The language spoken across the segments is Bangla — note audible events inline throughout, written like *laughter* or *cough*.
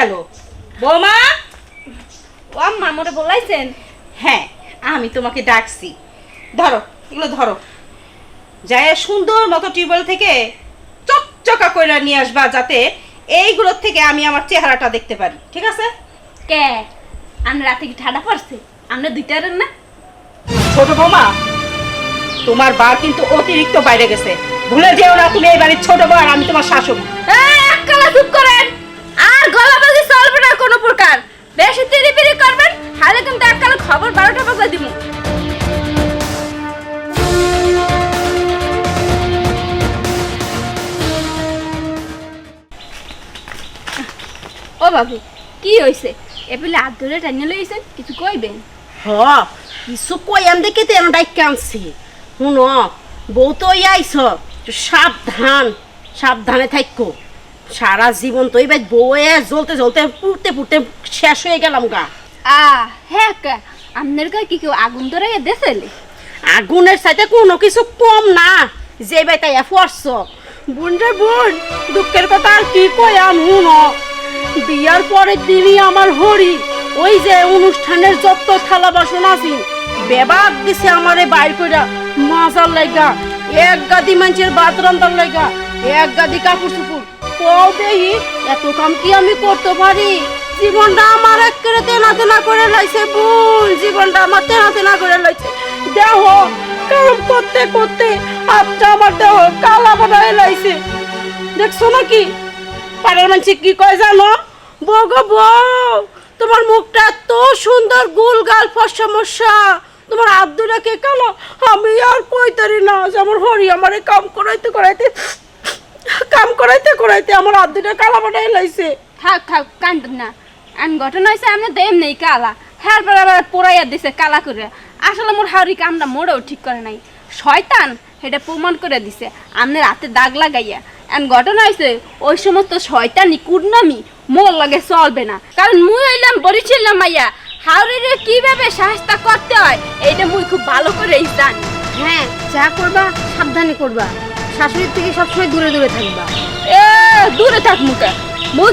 গেল। বৌমা? ও আম্মা মোরে বলাইছেন? হ্যাঁ আমি তোমাকে ডাকছি। ধরো এগুলো ধরো। যায় সুন্দর মতো টিউবওয়েল থেকে চকচকা করে নিয়ে আসবা যাতে এইগুলোর থেকে আমি আমার চেহারাটা দেখতে পারি। ঠিক আছে? কে? আমরা রাতে কি ঠাডা পড়ছে? আমরা দুইটারেন না? ছোট বৌমা তোমার বার কিন্তু অতিরিক্ত বাইরে গেছে। ভুলে যেও না তুমি এই বাড়ির ছোট বউ আর আমি তোমার শাশুড়ি। চুপ করেন। আর না কোনো প্রকার। বেশি তিরি বিরি করবেন হালে কিন্তু এককালা খবর বারোটা বাজা দিব। ও বাবু কি হইছে? এপিলে হাত ধরে টানিয়ে লইছেন কিছু কইবেন? হ কিছু কই আন দেখে তো এনে ডাইকে আনছি। শুন বউ তো ওই সাবধান সাবধানে থাকো সারা জীবন তো এবার বউয়ে জ্বলতে জ্বলতে পুড়তে পুড়তে শেষ হয়ে গেলাম গা। আ হ্যাঁ কা আপনার গায়ে কি কেউ আগুন ধরে দেশেলে আগুনের সাথে কোনো কিছু কম না যে বাই তাই পড়ছ বোন রে বোন দুঃখের কথা আর কি কই আম বিয়ার পরের দিনই আমার হরি ওই যে অনুষ্ঠানের যত থালা বাসন আছে বেবাক দিছে আমারে বাইর কইরা মাজার লাইগা এক গাদি মানুষের ভাত রান্দার লাইগা এক গাদি কাপড় চুপুর কও এত কাম কি আমি করতে পারি? জীবনটা আমার একেবারে তেনা তেনা করে লাইছে বোন জীবনটা আমার তেনা তেনা করে লাইছে। দেহ কাম করতে করতে আপটা আমার দেহ কালা বানায় লাইছে। দেখছ নাকি? পাড়ার মানুষ কি কয় জানো? বউ গো তোমার মুখটা এত সুন্দর গোল গাল মশা তোমার আব্দুরা কে কালো, আমি আর কইতারি না যে আমার হরি আমারে কাম করাইতে করাইতে কাম করাইতে করাইতে আমার আব্দুটা কালা বানাই লাইছে। থাক থাক কান্দ না। আন ঘটনা হয়েছে আমি দেম নেই কালা। পর আবার পোড়াইয়া দিছে কালা করে। আসলে মোর হাউরি কামটা মোড়েও ঠিক করে নাই। শয়তান সেটা প্রমাণ করে দিছে আমনে রাতে দাগ লাগাইয়া। এন ঘটনা হয়েছে ওই সমস্ত শয়তানি কুটনামি মোর লাগে চলবে না। কারণ মুই হইলাম বরিছিলাম মাইয়া। হাউরিরে কীভাবে সাহস্তা করতে হয় এইটা মুই খুব ভালো করেই জানি। হ্যাঁ যা করবা সাবধানে করবা। শাশুড়ির থেকে সবসময় দূরে দূরে থাকবা। এ দূরে থাক মুখে।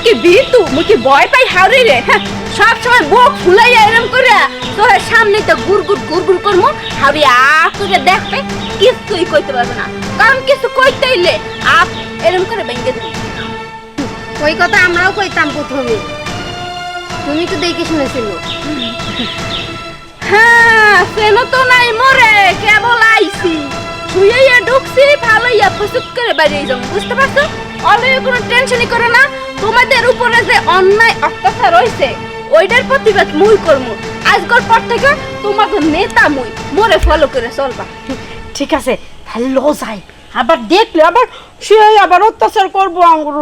কি বিতু? কি ভয় পাই হাউরি রে? হ্যাঁ, সব সময় বুক ফুলাইয়া এরম করে তোর সামনে তো গুড় গুড় গুড় গুড় করমু। হাউরি আ করে দেখবে কিছুই কইতে পারবে না। কারণ কিছু কইতে হইলে আপ এরম করে ভেঙে দিবি। ওই কথা আমরাও কইতাম প্রথমে। তুমি তো দেখে শুনেছিল। হ্যাঁ সেনো তো নাই মরে কেবল আইছি। শুয়েইয়া ঢুকছি ভালোইয়া ফুসুক করে বাইরে যাও বুঝতে পারছ? অলরেডি কোনো টেনশনই করে না তোমাদের উপরে যে অন্যায় অত্যাচার রয়েছে ওইটার প্রতিবাদ মুই করমু। আজকের পর থেকে তোমাকে নেতা মুই মোরে ফলো করে চলবা। ঠিক আছে তাহলে লো যাই আবার দেখলে আবার সে আবার অত্যাচার করব আঙ্গুর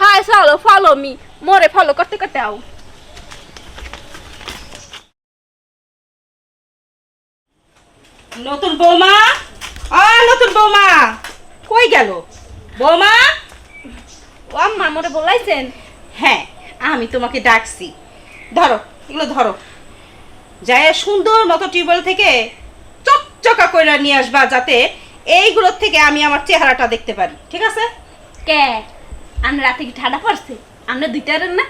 হাই চলো ফলো মি মোরে ফলো করতে করতে আও। নতুন বৌমা? নতুন বৌমা। কই গেল? বৌমা? ও আম্মা মোরে বলাইছেন? হ্যাঁ আমি তোমাকে ডাকছি। ধরো এগুলো ধরো। যায় সুন্দর মতো টিউবওয়েল থেকে চকচকা করে নিয়ে আসবা যাতে এইগুলোর থেকে আমি আমার চেহারাটা দেখতে পারি। ঠিক আছে? কে? আমরা রাতে কি ঠাডা পড়ছে? আমরা দুইটারেন না?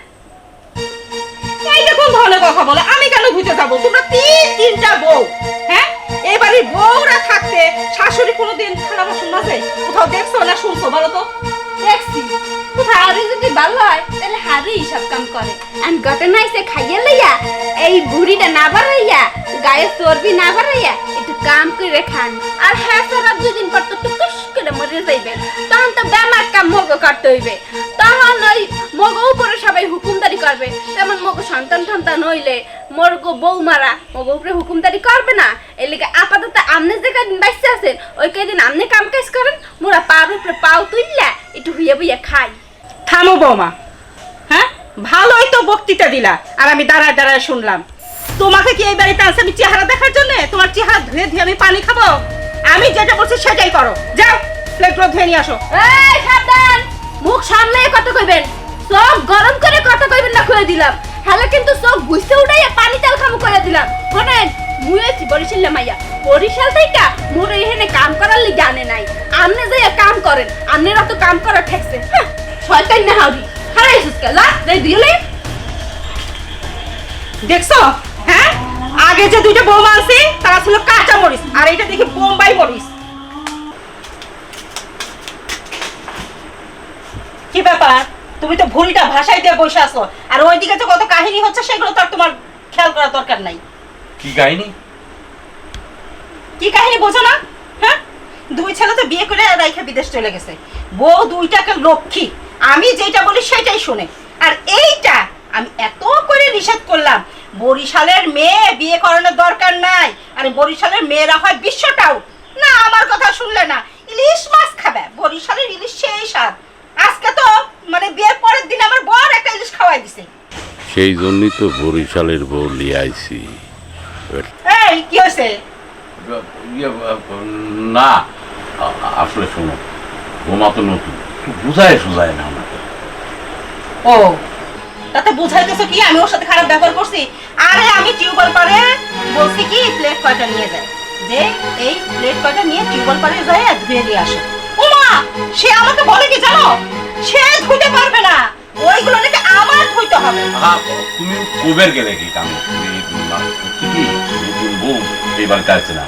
এই দেখুন ধরনের কথা বলে? আমি কেন ঘুরতে যাব? তোমরা তিন তিনটা বউ হ্যাঁ? এবারে বউরা থাকতে শাশুড়ি কোনোদিন খারাপ বাসন মাঝে কোথাও দেখছ না শুনছো? বলো তো। দেখছি। কোথায়? আরে যদি ভালো হয় তাহলে হারে সব কাম করে। আর ঘটনা এসে খাইয়ে লইয়া, এই বুড়িটা না বাড়াইয়া, গায়ে চর্বি না বাড়াইয়া, একটু কাম করে খান। আর হ্যাঁ সারা দুদিন পর তো টুকুস করে মরে যাইবেন। তখন তো বেমার কাম মগ করতে হইবে। তখন ওই মগ উপরে সবাই হুকুমদারি করবে। তেমন মগ সন্তান সন্তান হইলে মরগো বউ মারা, মগ উপরে হুকুমদারি করবে না। এর লিগে আপাতত আমনে যে কদিন বাইসে আছেন, ওই কদিন আমনে কাম কাজ করেন, মোরা পার উপরে পাও তুললা একটু হুইয়া বুইয়া খাই। থামো বৌমা। হ্যাঁ? ভালোই তো বক্তৃতা দিলা। আর আমি দাঁড়ায় দাঁড়ায় শুনলাম। তোমাকে কি এই বাড়িতে আছে আমি চেহারা দেখার জন্য তোমার চেহারা ধুয়ে ধুয়ে আমি পানি খাব? আমি যেটা বলছি সেটাই করো। যাও প্লেটগুলো ধুয়ে নিয়ে আসো। এই সাবধান! মুখ সামনে কথা কইবেন। চোখ গরম করে কথা কইবেন না কইয়া দিলাম। হ্যালে কিন্তু চোখ বুঝতে উঠাইয়া পানি তেল খামু কইয়া দিলাম। শোনেন মুয়েছি বরিশাল মাইয়া। বরিশাল থেকে মোর এখানে কাম করার লিগে আনে নাই। আমনে যাইয়া কাম করেন আমনেরা তো কাম করা ঠেকছে। হ্যাঁ, শয়তান না হাউরি হারাই সুস্কা লা দিলে দেখছ? আগে যে দুইটা বৌমা আছে তারা ছিল কাঁচা মরিচ আর এটা দেখি বোম্বাই মরিচ। কি ব্যাপার? তুমি তো ভুলটা ভাষায় দিয়ে বসে আছো। আর ওইদিকে যে কত কাহিনী হচ্ছে সেগুলো তো আর তোমার খেয়াল করার দরকার নাই। কি কাহিনী? কি কাহিনী বোঝো না হ্যাঁ? দুই ছেলে তো বিয়ে করে রাইখা বিদেশ চলে গেছে। বউ দুইটাকে লক্ষ্মী। আমি যেটা বলি সেটাই শুনে। আর এইটা আমি এত করে নিষেধ করলাম বরিশালের মেয়ে বিয়ে করানোর দরকার নাই। আর বরিশালের মেয়েরা হয় বিশ্বটাও না আমার কথা শুনলে না। ইলিশ মাছ খাবে। বরিশালের ইলিশ সেই স্বাদ। আজকে তো মানে বিয়ের পরের দিন আমার বর একটা ইলিশ খাওয়াই দিছে। সেই জন্যই তো বরিশালের বউ লিয়ে আইছি। এই কি হয়েছে? ইয়ে, না আসলে শোনো বোমা তো নতুন। বুঝায় সুঝায় না আমাকে। ও তাতে বুঝাইতেছো কি আমি ওর সাথে খারাপ ব্যবহার করছি? আরে আমি টিউবওয়েল পারে বলছি কি প্লেট কয়টা নিয়ে যায়? যে এই প্লেট কয়টা নিয়ে টিউবওয়েল পারে যায় আর ধুয়ে দিয়ে আসো। ওমা সে আমাকে বলে কি জানো? সে ধুতে পারবে না। ওইগুলো নাকি আমার ধুইতে হবে। তুমি কবের গেলে কি কাম? ঠিকই নতুন বউ এইবার কাছে না।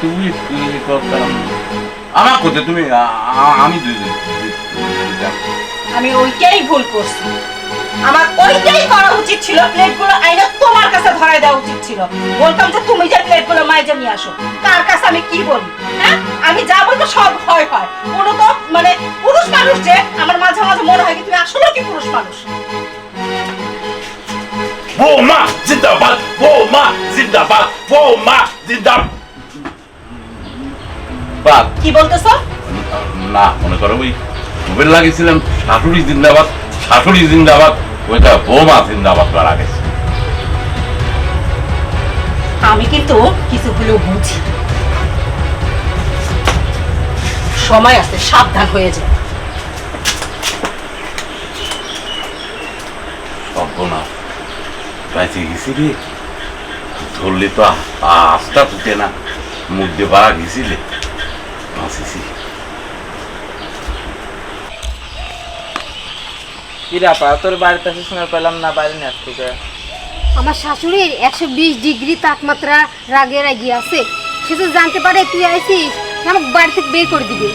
তুমি তুমি করতাম আমার কোথায় তুমি আমি দুই- আমি ওইটাই ভুল করছি। আমার ওইটাই করা উচিত ছিল প্লেটগুলো আইনা তোমার কাছে ধরাই দেওয়া উচিত ছিল। বলতাম যে তুমি যে প্লেটগুলো মাইজে নিয়ে আসো তার কাছে আমি কি বলি? হ্যাঁ? আমি যা বলব সব হয় হয়। কোনো তো মানে পুরুষ মানুষ যে আমার মাঝে মাঝে মনে হয় কি তুমি আসলে কি পুরুষ মানুষ? বৌমা জিন্দাবাদ বৌমা জিন্দাবাদ বৌমা জিন্দাবাদ বাদ। কি বলতেছো? না মনে করো ওই মোবাইল লাগিয়েছিলাম শাশুড়ি জিন্দাবাদ। শাশুড়ি জিন্দাবাদ ওইটা বৌমা জিন্দাবাদ করা গেছে। আমি কিন্তু কিছু হলেও বুঝি। সময় আছে সাবধান হয়ে যায় সর্বনা বেঁচে গেছি রে। ধরলে তো আ- আস্তা ফুটে না। মুখ দিয়ে বাড়া গেছিলে বাঁচিছি। কিরা পা তোর বাড়িতে আসার সময় পেলাম না বাইরে নিয়ে থেকে আমার শাশুড়ির একশো বিশ ডিগ্রি তাপমাত্রা রাগে রাগি আছে। সে তো জানতে পারে তুই আইসিস আমাকে বাড়ি থেকে বের করে দিবে।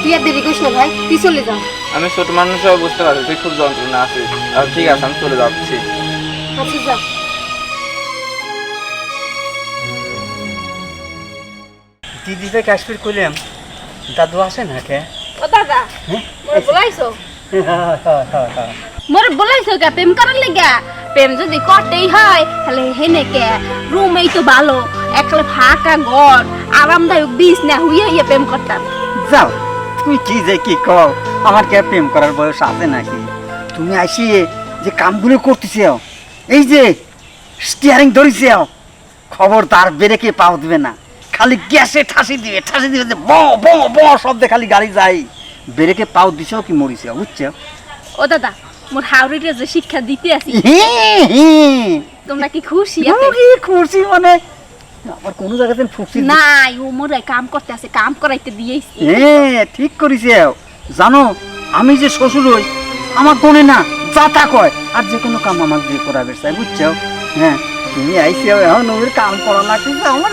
তুই আর দেরি করিস না ভাই তুই চলে যা। আমি ছোট মানুষও বুঝতে পারছি তুই খুব যন্ত্রণা আছিস। আর ঠিক আছে আমি চলে যাচ্ছি। আচ্ছা যা। দিদিতে কাশ্মীর করলাম দাদু আসে না কে? ও দাদা মোরে বলাইছো। মোরে বলাইছো কে প্রেম করার লেগা। প্রেম যদি করতেই হয়, তাহলে হেনে কে রুমেই তো ভালো, একলে ফাঁকা ঘর, আরামদায়ক বিষ না, হুইয়া প্রেম করতাম। যাও, তুমি কি যে কি কও, আমার কে প্রেম করার বয়স আছে নাকি? তুমি আসিয়ে যে কামগুলো করতেছে, এই যে স্টিয়ারিং ধরেছে, খবরদার বেরেকে পাও দিবে না। খালি গ্যাসে ঠাসি দিবে ঠাসি দিবে যে ব ব ব, শব্দে খালি গাড়ি যায়। বেরেকে পাও দিছ কি মরিছে বুঝছ ও দাদা মোর হাওড়িটা যে শিক্ষা দিতে আসি তোমরা কি খুশি এতে? খুশি মানে। আবার কোনো জায়গাতে ফুকছি নাই ও মোরে কাম করতে আছে কাম করাইতে দিয়েছি হ্যাঁ ঠিক করিছে জানো আমি যে শ্বশুর হই আমার কোনে না যাতা কয় আর যে কোনো কাম আমার দিয়ে করাবে চাই বুঝছ হ্যাঁ তুমি আইসি এখন ওর কাম করা লাগতেছে আমার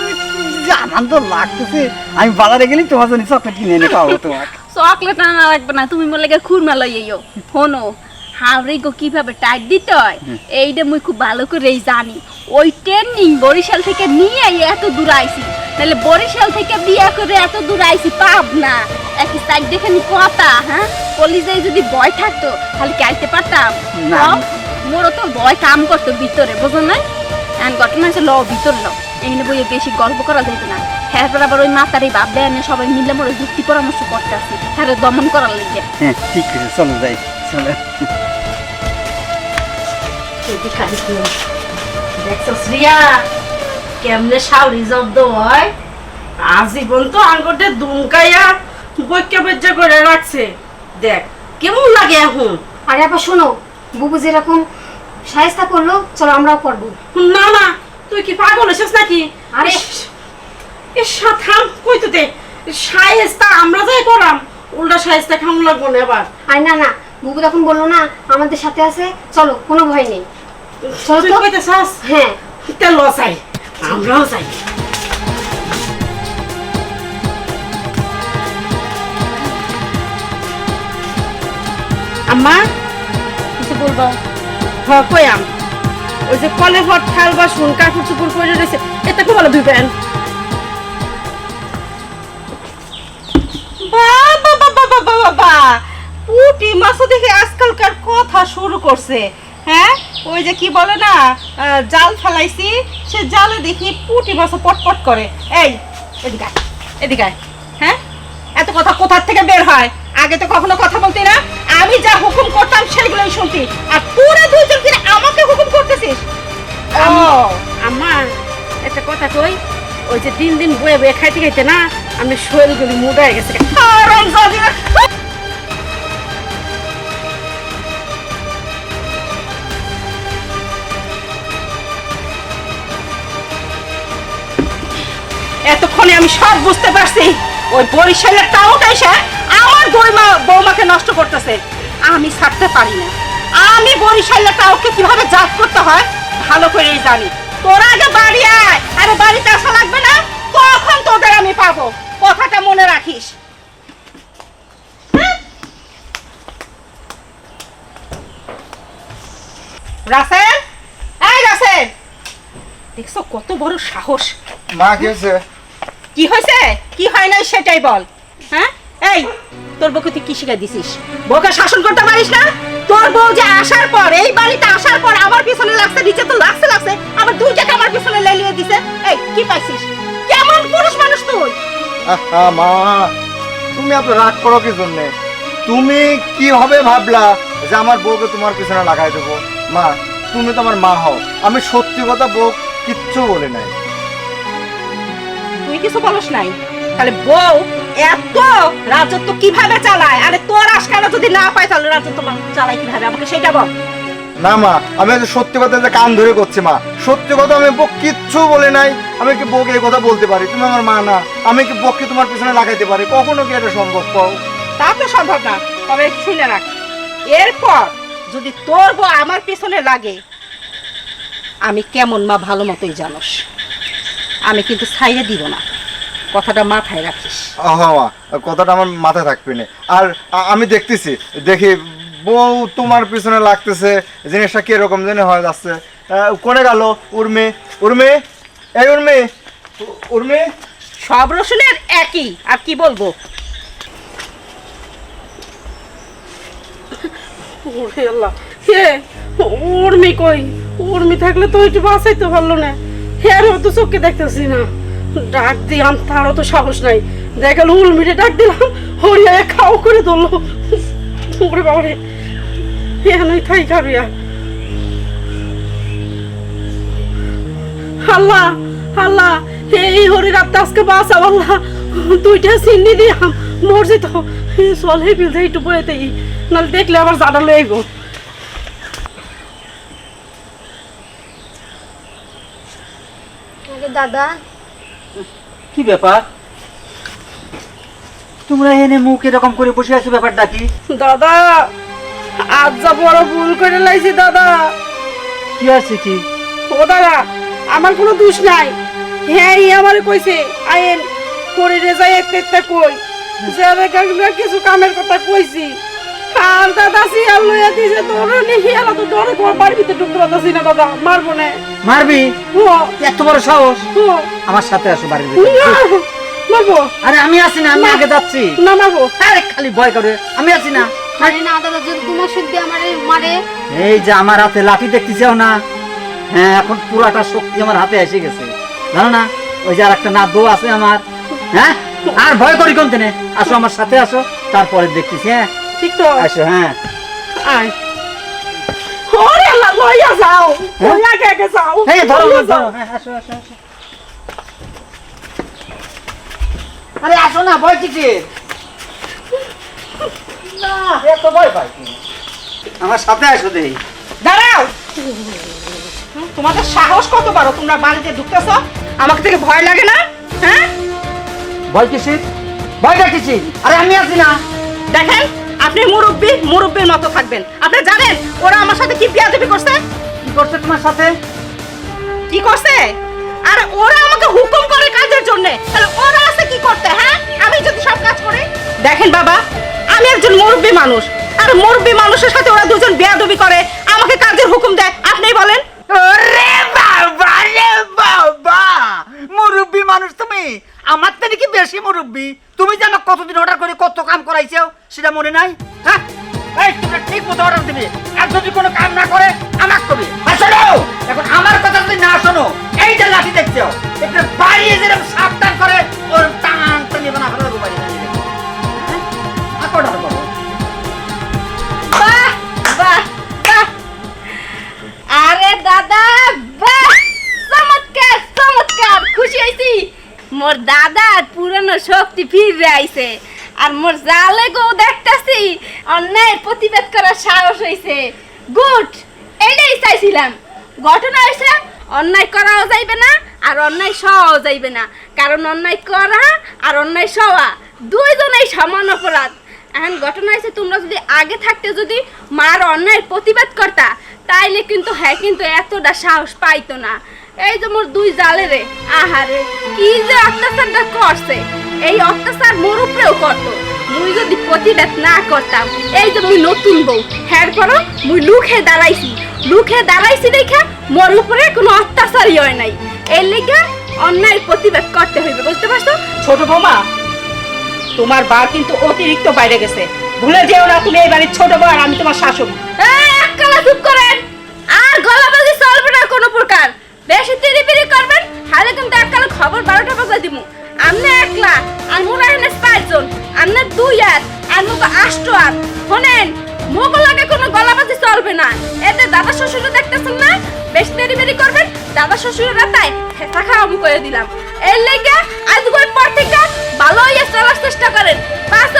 আনন্দ লাগতেছে। আমি বাজারে গেলে তোমার জন্য চকলেট কিনে এনে খাওয়াবো তোমাকে। চকলেট আনা লাগবে না তুমি মোর লেগে খুরমা লইও হনো হাওড়ি গো কীভাবে টাইট দিতে হয় এইটা মুই খুব ভালো করেই জানি। ওই ট্রেনিং বরিশাল থেকে নিয়ে এত দূর আইছি তাহলে বরিশাল থেকে বিয়ে করে এত দূর আইছি পাব না। একই সাইড দেখে নি কথা হ্যাঁ? কলিজায় যদি ভয় থাকতো তাহলে কি আইতে পারতাম? মোরও তো ভয় কাম করতো ভিতরে বুঝো না ঘটনা আছে ল ভিতরে ল। এখানে বইয়ে বেশি গল্প করা যাইতো না। হ্যাঁ আবার ওই মাতারি বাপ দেয় সবাই মিলে মোর যুক্তি পরামর্শ করতে আসি হ্যাঁ দমন করার লেগে। হ্যাঁ ঠিক আছে চলো যাই চলো। দেখছ শ্রিয়া কেমনে সাউরি জব্দ হয়? আজীবন তো দুমকাইয়া বৈক্য করে রাখছে। দেখ কেমন লাগে এখন? আরে আপা শোনো বুবু যেরকম সাহেস্তা করল চলো আমরাও করব। না না তুই কি পাগল হয়েছিস নাকি? আরে এ থাম কই তো দে সায়েস্তা আমরা যাই করাম। উল্টা সায়েস্তা খামু লাগবো না এবার। আরে না না বুবু তখন বলল না আমাদের সাথে আছে চলো কোনো ভয় নেই। চল তো। কইতে চাস হ্যাঁ তেল চাই আমরাও চাই আম্মা? কিছু বলবা? হ কয়াম ওই যে কলে ভর থাল বা শুন কাপড় চুপুর পরে রয়েছে, এটা বলো ধুবেন বাবা বাবা বাবা বাবা পুটি দেখে আজকালকার কথা শুরু করছে। হ্যাঁ? ওই যে কি বলে না জাল ফেলাইছি, সে জালে দেখি পুটি মাছও পটপট করে। এই, এদিকে এদিকে হ্যাঁ? এত কথা কোথার থেকে বের হয়? আগে তো কখনো কথা বলতি না। আমি যা হুকুম করতাম সেগুলোই শুনতি। আর পুরো দুইজন কিনা আমাকে হুকুম করতেছিস? ও আম্মা একটা কথা কই ওই যে দিন দিন বয়ে বয়ে খাইতে খাইতে না আমি শরীরগুলি মুদা হয়ে গেছে। এতক্ষণে আমি সব বুঝতে পারছি। ওই বরিশালের টাউটা এসে আমার বইমা বৌমাকে নষ্ট করতেছে। আমি ছাড়তে পারি না। আমি বরিশালের টাউকে কীভাবে জাত করতে হয় ভালো করেই জানি। তোরা আগে বাড়ি আয়। আরে বাড়িতে আসা লাগবে না? তখন তোদের আমি পাবো? কথাটা মনে রাখিস। রাসেল? এই রাসেল! দেখছ কত বড় সাহস। মা কি হয়েছে কি হয়েছে? কি হয় না সেটাই বল। হ্যাঁ? এই তোর বউকে তুই কি শিখাই দিছিস? বউকে শাসন করতে পারিস না? তোর বউ যে আসার পর এই বাড়িতে আসার পর আমার পিছনে লাগছে নিচে তো লাগছে লাগছে আবার দুইটাকে আমার পিছনে লেলিয়ে দিছে। এই কি পাইছিস? কেমন পুরুষ মানুষ তুই? আহা, মা তুমি এত রাগ করো কি জন্য? তুমি কীভাবে ভাবলা যে আমার বউকে তোমার পিছনে লাগাই দেবো? মা তুমি তো আমার মা হও। আমি সত্যি কথা বউ কিচ্ছু বলে নাই। তুই কিছু বলস নাই? তাহলে বউ এত রাজত্ব কীভাবে চালায়? আরে তোর আশকারা যদি না পায় তাহলে রাজত্ব চালায় কীভাবে? আমাকে সেটা বল। না মা আমি আজ সত্যি কথা যে কান ধরে করছি মা। সত্যি কথা আমি বউ কিচ্ছু বলে নাই। আমি কি বউকে এই কথা বলতে পারি? তুমি আমার মা না। আমি কি বউকে তোমার পিছনে লাগাইতে পারি? কখনো কি এটা সম্ভব পাও তা তো সম্ভব না। তবে শুনে রাখ। এরপর যদি তোর বউ আমার পেছনে লাগে আমি কেমন মা ভালো মতোই জানোস। আমি কিন্তু ছাইড়ে দিব না। কথাটা মাথায় রাখিস। হ্যাঁ মা কথাটা আমার মাথায় থাকবে না। আর আমি দেখতেছি দেখি বউ তোমার পিছনে লাগতেছে জিনিসটা কীরকম জানি হয়ে যাচ্ছে। আহ, কোনে গেল উর্মি? উর্মি? এই উর্মি! উ- উর্মি? সব রসুনের একই আর কি বলব? ওরে আল্লাহ হে উর্মি কই? উর্মি থাকলে তো একটু বাঁচাইতে পারল না। হে আর তো চোখে দেখতেছি না। ডাক দিলাম, তারও তো সাহস নাই। দেখাল উর্মিরে ডাক দিলাম, হরিয়া খাও করে ধরলো। ওরে বাবারে, এখানেই থাই খাবিয়া আল্লাহ আল্লাহ, এই হরির আত্মা আজকে বাঁচাও আল্লাহ। দুইটা চিন্নি দিয়াম মরছে তো। চল হে বিল একটু বইতেই নাহলে দেখলে আবার জানা লইব দাদা কি ব্যাপার? তোমরা এনে মুখ এরকম করে বসে আছো ব্যাপারটা কি? দাদা আজ যা বড় ভুল করে লাইছি দাদা। কি আছে কি? ও দাদা আমার কোনো দোষ নাই। হ্যাঁ ই আমারে কইছে আইন করে রে যাই একটা কই। যাবে কাকনা কিছু কামের কথা কইছি। আর দাদা সিয়াল লইয়া দিছে তোরে নি হিয়ালা তো ডরে ঘর বাড়ির ভিতরে ঢুকতে পারতাছি না দাদা মারবো না। মারবি? এত বড় সাহস? আমার সাথে আসো বাড়ির ভিতরে। মারবো। আরে আমি আছি না আমি আগে যাচ্ছি। না মারবো। আরে খালি ভয় করে। আমি আছি না। আরে না দাদা যদি তোমার শুদ্ধি আমারে মারে। এই যে আমার হাতে লাঠি দেখতেছেও না? হ্যাঁ এখন পুরাটা শক্তি আমার হাতে এসে গেছে। জানো না ওই যে আর একটা নাদু আছে আমার। হ্যাঁ? আর ভয় করি কোন দিনে? আসো আমার সাথে আসো তারপরে দেখতেছি হ্যাঁ? ঠিক তো? আসো হ্যাঁ। আয়। ওরে আল্লাহ লইয়া যাও। ওই আগে আগে যাও? এই ধরো লইয়া ধরো। হ্যাঁ আসো আসো আসো। আরে আসো না ভয় না এত ভয় পাই আমার সাথে আসো দেই। দাঁড়াও। তোমাদের সাহস কত বড় তোমরা বাড়িতে ঢুকতেছ আমাকে থেকে ভয় লাগে না? হ্যাঁ? ভয় কিসের? ভয়টা কিসের আরে আমি আছি না। দেখেন আপনি মুরব্বী মুরব্বীর মতো থাকবেন। আপনি জানেন ওরা আমার সাথে কি বিয়াদবি করছে? করছে তোমার সাথে? কি করছে? আর ওরা আমাকে হুকুম করে কাজের জন্য। তাহলে ওরা আছে কি করতে হ্যাঁ? আমি যদি সব কাজ করি। দেখেন বাবা আমি একজন মুরব্বী মানুষ। আর মুরব্বী মানুষের সাথে ওরা দুজন বেয়াদবি করে। আমাকে কাজের হুকুম দেয়। আপনিই বলেন। ওরে বাবা রে বাবা! মুরব্বী মানুষ তুমি? আমার তো নাকি বেশি মুরব্বী। তুমি জানো কতদিন অর্ডার করে কত কাম করাইছো? সেটা মনে নাই? হ্যাঁ? এই তুমি ঠিক মতো অর্ডার দিবে। আর যদি কোনো কাম না করে আমার কবি? শোনো! এখন আমার কথা যদি না শোনো, এইটা লাঠি দেখছ। এটা বাড়িয়ে ফিরে আর মোর জালে গো দেখতাছি অন্যায় প্রতিবাদ করার সাহস গুড এইটাই চাইছিলাম। ঘটনা হয়েছে অন্যায় করাও যাইবে না, আর অন্যায় সওয়াও যাইবে না। কারণ অন্যায় করা আর অন্যায় সওয়া দুইজনেই সমান অপরাধ। এখন ঘটনা হয়েছে তোমরা যদি আগে থাকতে যদি মার অন্যায়ের প্রতিবাদ করতা, তাইলে কিন্তু হ্যাঁ কিন্তু এতটা সাহস পাইতো না। এই যে মোর দুই জালে রে আহারে, কি যে অত্যাচারটা করছে। এই অত্যাচার মোর উপরেও করতো। মুই যদি প্রতিবাদ না করতাম এই যে মুই নতুন বউ হ্যার করো মুই লুখে দাঁড়াইছি। লুখে দাঁড়াইছি দেখা মোর উপরে কোনো অত্যাচারই হয় নাই। এর লেগে অন্যায়ের প্রতিবাদ করতে হইবে বুঝতে পারছ? ছোট বৌমা তোমার বা কিন্তু অতিরিক্ত বাইরে গেছে। ভুলে যেও না তুমি এই বাড়ির ছোট বউ আর আমি তোমার শাশুড়ি। এককালা চুপ করেন। আর গলাবাজি চলবে না কোনো প্রকার। বেশি তিরি বিরি করবেন হালে কিন্তু এককালে খবর বারোটা বাজা দিমু। আমনে একলা, আর মোরা এনে পাঁচজন আমনে দুই আর আর মুখে আষ্ট আর। শোনেন মোগো লাগে কোনো গলাবাজি চলবে না। এতে দাদা শ্বশুরও দেখতেছেন না? বেশ দেরি বেরি করবেন, দাদা শ্বশুর তাই খেতা খাওয়া আমি করে দিলাম। এর লেগে আজ পর থেকে ভালো হইয়া চলার চেষ্টা করেন। পাঁচ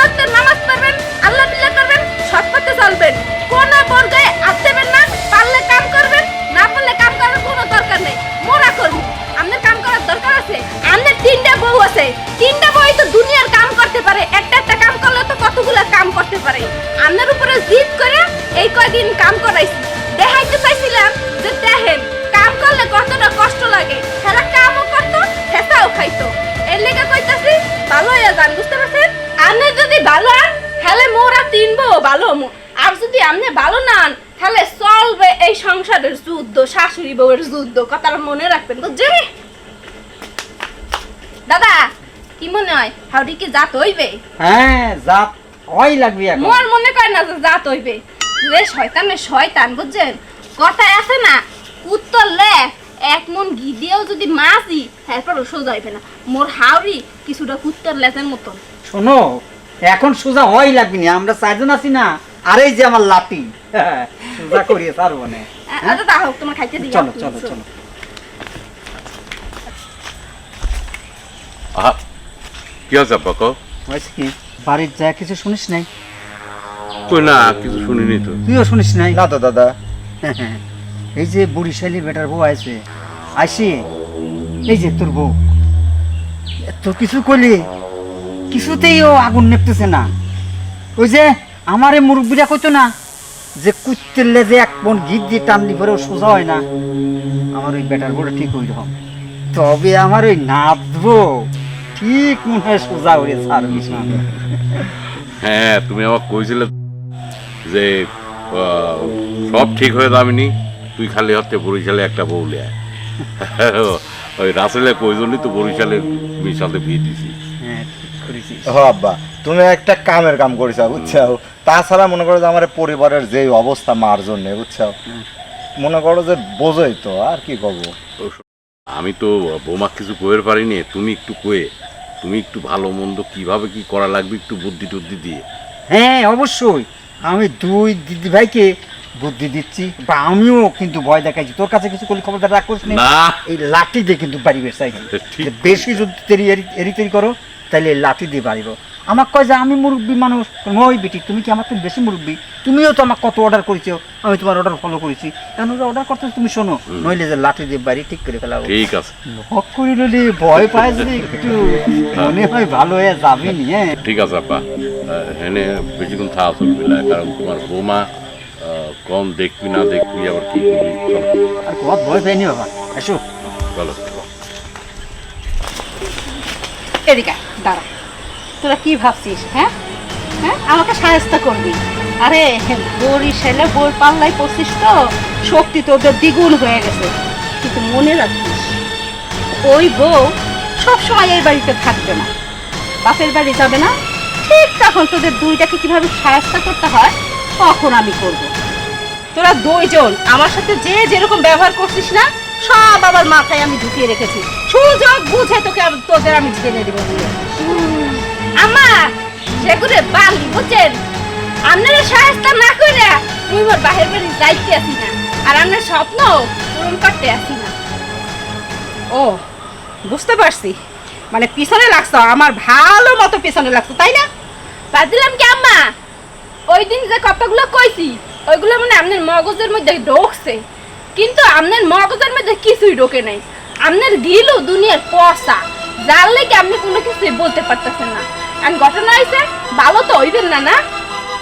শাশুড়ি বউয়ের যুদ্ধ কথাটা মনে রাখবেন বুঝছেন? দাদা কি মনে হয়? হাউডি কি জাত হইবে? হ্যাঁ জাত হয় লাগবে এখন। মোর মনে না যে জাত হইবে? রে শয়তানে শয়তান বুঝছেন? কথা আছে না উত্তর লে এক মন ঘি দিয়েও যদি মাছি তারপর সোজা হইবে না। মোর হাওড়ি কিছুটা উত্তর লেজের মতন। শোনো এখন সোজা হয় লাগবে না আমরা চারজন আছি না আর এই যে আমার লাঠি। সোজা করিয়ে ছাড়বো না আচ্ছা তা হোক তোমার খাইতে দিই চলো চলো চলো। আহা কি আছে আব্বা কও হয়েছে কি বাড়ির যা কিছু শুনিস নাই? কই না কিছু শুনিনি তো। তুইও শুনিস নাই? না তো দাদা। *laughs* এই যে বুড়িশালী বেটার বউ আছে আইসি? এই যে তোর বউ। তোর কিছু করলি কিছুতেই ও আগুন নেপতেছে না। ওই যে আমার এই মুরব্বীরা কইতো না যে কুত্তেলে যে এক মন গীত দিয়ে টানলি পরে ও সোজা হয় না আমার ওই বেটার বউটা ঠিক হইল তবে আমার ওই নাচবো ঠিক মনে হয় সোজা হয়ে সার্ভিস হ্যাঁ তুমি আমাকে কইছিলে যে আহ, সব ঠিক হয়ে যাবেনি তুই খালি হচ্ছে বরিশালে একটা বউ লিয়া ওই রাসেলে কইজনই তো বরিশালের মেয়ের সাথে বিয়ে দিছি। হ্যাঁ ঠিক করেছিস। হ আব্বা। তুমি একটা কামের কাম করেছ বুঝছ তাছাড়া মনে করো যে আমার পরিবারের যে অবস্থা মার জন্য বুঝছ মনে করো যে বোঝোই তো আর কি করব? আমি তো বৌমা কিছু কইর পারিনি তুমি একটু কয়ে। তুমি একটু ভালো মন্দ কীভাবে কি করা লাগবে একটু বুদ্ধি টুদ্ধি দিয়ে। হ্যাঁ অবশ্যই। আমি দুই দিদি ভাইকে বুদ্ধি দিচ্ছি বা আমিও কিন্তু ভয় দেখাইছি। তোর কাছে কিছু করলে খবরদার রাখ করিস না? এই লাঠি দিয়ে কিন্তু বাড়ি ঠিক। বেশি যদি তেরি এরি- এরি তেরি করো তাহলে এই লাঠি দিয়ে বাড়িব আমার কয় যে আমি মুরব্বী মানুষ ওই বেটি তুমি কি আমার থেকে বেশি মুরব্বী? তুমিও তো আমার কত অর্ডার করেছ আমি তোমার অর্ডার ফলো করেছি। এখন অর্ডার করতে তুমি শোনো নইলে যে লাঠি দিয়ে বাড়ি ঠিক করে ফেলাবো। ঠিক আছে। হক করে নিলে ভয় পায় যদি একটু মনে হয় ভালো হয়ে যাবে নি হ্যাঁ। ঠিক আছে আপা হেনে বেশিক্ষণ থাকা চলবে না কারণ তোমার বৌমা কম দেখবি না দেখবি আবার কি করবি আর কত ভয় পাইনি বাবা। এসো চলো। এদিকে দাঁড়া। তোরা কি ভাবছিস হ্যাঁ? হ্যাঁ? আমাকে সাহায্য করবি। আরে বরিশালে বোর পাল্লাই পড়ছিস তো, শক্তি তোদের দ্বিগুণ হয়ে গেছে। কিন্তু মনে রাখিস, ওই বউ সবসময় এই বাড়িতে থাকবে না। বাপের বাড়ি যাবে না। ঠিক তখন তোদের দুইটাকে কীভাবে সাহায্য করতে হয়, তখন আমি করব। তোরা দুইজন আমার সাথে যে যেরকম ব্যবহার করছিস না, সব আবার মাথায় আমি ঢুকিয়ে রেখেছি। সুযোগ বুঝে তোকে তোদের আমি জেনে দেবো। আমা সেগুলো বালি বুঝছেন? আপনারা সাহায্য না করে বাহির বাড়ি যাইতে আসি না আর আপনার স্বপ্ন পূরণ করতে আসি না। ও বুঝতে পারছি। মানে পিছনে লাগছো আমার ভালো মতো পিছনে লাগছো তাই না? কি আম্মা? ওই দিন যে কথাগুলো কইছি ওইগুলো মানে আপনার মগজের মধ্যে ঢোকছে। কিন্তু আপনার মগজের মধ্যে কিছুই ঢোকে নাই। আপনার দিলও দুনিয়ার পয়সা যার লেগে আপনি কোনো কিছুই বলতে পারতেছেন না। আর ঘটনা হয়েছে ভালো তো হইবেন না না?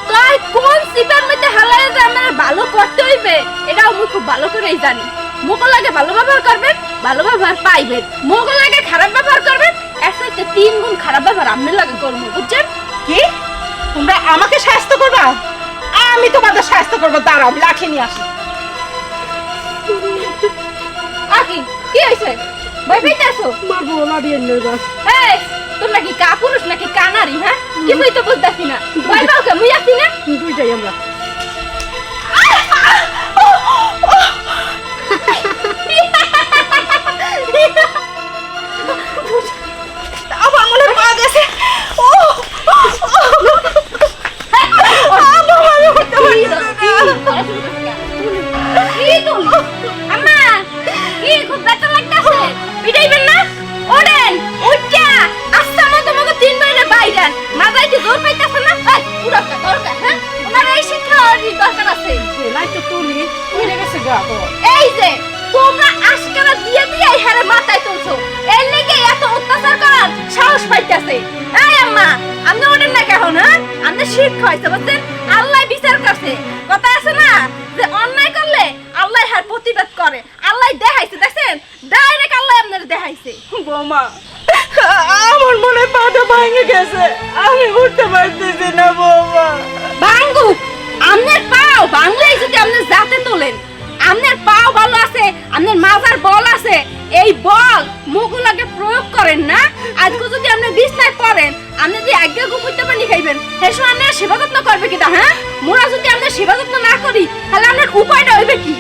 তাই কোন সিপার মধ্যে হালায় যে আমার ভালো করতে হইবে? এটাও আমি খুব ভালো করেই জানি। মোগল লাগে ভালো ব্যবহার করবেন ভালো ব্যবহার পাইবেন। মোগল লাগে খারাপ ব্যবহার করবেন এর সাথে তিন গুণ খারাপ ব্যবহার আপনি লাগে করব বুঝছেন? কি? তোমরা আমাকে সাহায্য করবা? আমি তোমাদের সাহায্য করব দাঁড়াও লাঠি নিয়ে আসি। আকি কি হয়েছে ভয় পাইতেছো? মারবো না দিয়ে নেই বাস এই তোর নাকি কাপুরুষ নাকি কানারি হ্যাঁ কিছুই তো বুঝতেছি না ভয় পাও কে মুই আছি না দুইটাই আমরা আমার শিক্ষা দরকার আছে নাই তো তুলি উড়ে গেছে গা এই যে তোমরা আশকারা দিয়ে দিয়ে এই মাথায় তুলছো। এর লেগে এত অত্যাচার করার সাহস পাইতেছে। এই আম্মা আপনি ওঠেন না কেন হ্যাঁ? আপনি শিক্ষা হয়েছে বুঝছেন? আল্লাহ বিচার করছে। কথা আছে না যে অন্যায় করলে আল্লাহ হার প্রতিবাদ করে। আল্লাহ দেখাইছে দেখছেন? ডাইরেক্ট আল্লাহ আপনার দেখাইছে। বৌমা আমার মনে পাটা ভেঙে গেছে। আমি উঠতে পারতেছি না বৌমা। আমনের পাও ভাঙলেই যদি আপনি জাতে তোলেন, আমনের পাও ভালো আছে, আমনের মাজার বল আছে, এই বল মুগুলাকে প্রয়োগ করেন না। আজকে যদি আপনি বিছনায় পড়েন, আপনি যদি আজ্ঞা ঘুমাইতে পানি খাইবেন সেই সময় আপনার সেবা যত্ন করবে কিনা হ্যাঁ? মোরা যদি আমরা সেবা যত্ন না করি, তাহলে আপনার উপায়টা হইবে কি?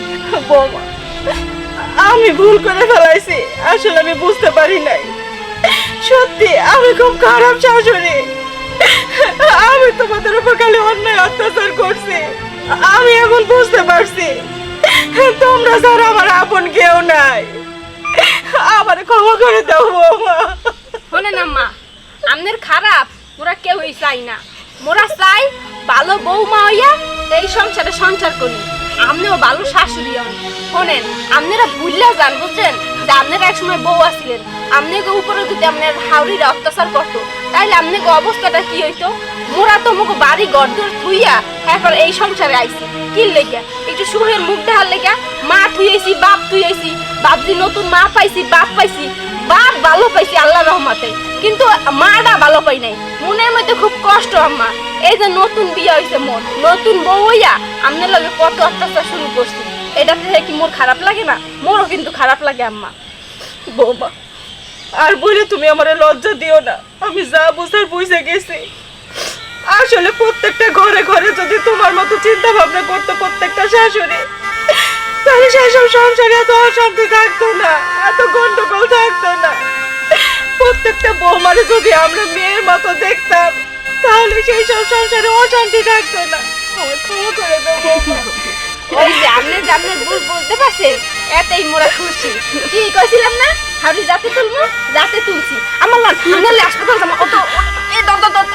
আমি ভুল করে ফেলাইছি, আসলে আমি বুঝতে পারি নাই। সত্যি, আমি খুব খারাপ শাশুড়ি। আমি তোমাদের উপর খালি অন্যায় অত্যাচার করছি। আমি এখন বুঝতে পারছি, তোমরা ছাড়া আমার আপন কেউ নাই। আমার ক্ষমা করে দাও, বৌমা। শোনেন আম্মা আমনের খারাপ মোরা কেউই চাই না। মোরা চাই ভালো বৌমা হইয়া এই সংসারে সংসার করি। আমনেও ভালো শাশুড়ি হন শোনেন আপনারা ভুললে যান, বুঝছেন? যে আপনারা এক সময় বউ আসছিলেন আপনাকে উপরে যদি আপনার হাওড়িরা অত্যাচার করতো। তাইলে আপনাকে অবস্থাটা কি হইতো? মোরা তো মুখ বাড়ি গড়দর থুইয়া এখন এই সংসারে আইছি। কি লেগা? একটু সুহের মুখ দেখার লেগা? মা থুইয়েছি বাপ থুইয়েছি বাপজি নতুন মা পাইছি, বাপ পাইছি, বাপ ভালো পাইছি আল্লাহ রহমতে। কিন্তু মাটা ভালো পাই নাই। মনের মধ্যে খুব কষ্ট আম্মা। এই যে নতুন বিয়ে হয়েছে মোর নতুন বউ হইয়া আমনের লগে কত অত্যাচার শুরু করছি। এটা থেকে কি মোর খারাপ লাগে না? মোরও কিন্তু খারাপ লাগে, আম্মা। বৌমা, আর বলে তুমি আমার লজ্জা দিও না। আমি যা বুঝার বুঝে গেছি। আসলে প্রত্যেকটা ঘরে ঘরে যদি তোমার মতো চিন্তা ভাবনা করতো প্রত্যেকটা শাশুড়ি, তাহলে সেসব সংসারে এত অশান্তি থাকতো না, এত গন্ডগোল থাকতো না। প্রত্যেকটা বৌমারে যদি আমরা মেয়ের মতো দেখতাম, তাহলে সেই সব সংসারে অশান্তি থাকতো না। আমার ক্ষমা করে দাও ওই যে আপনি ভুল বুঝতে পারছেন, এতেই মোরা খুশি। কি কইছিলাম না? হাউরি যাতে তুলবো যাতে তুলছি। আমার লাল হাসপাতাল যাব। অত এ দর দর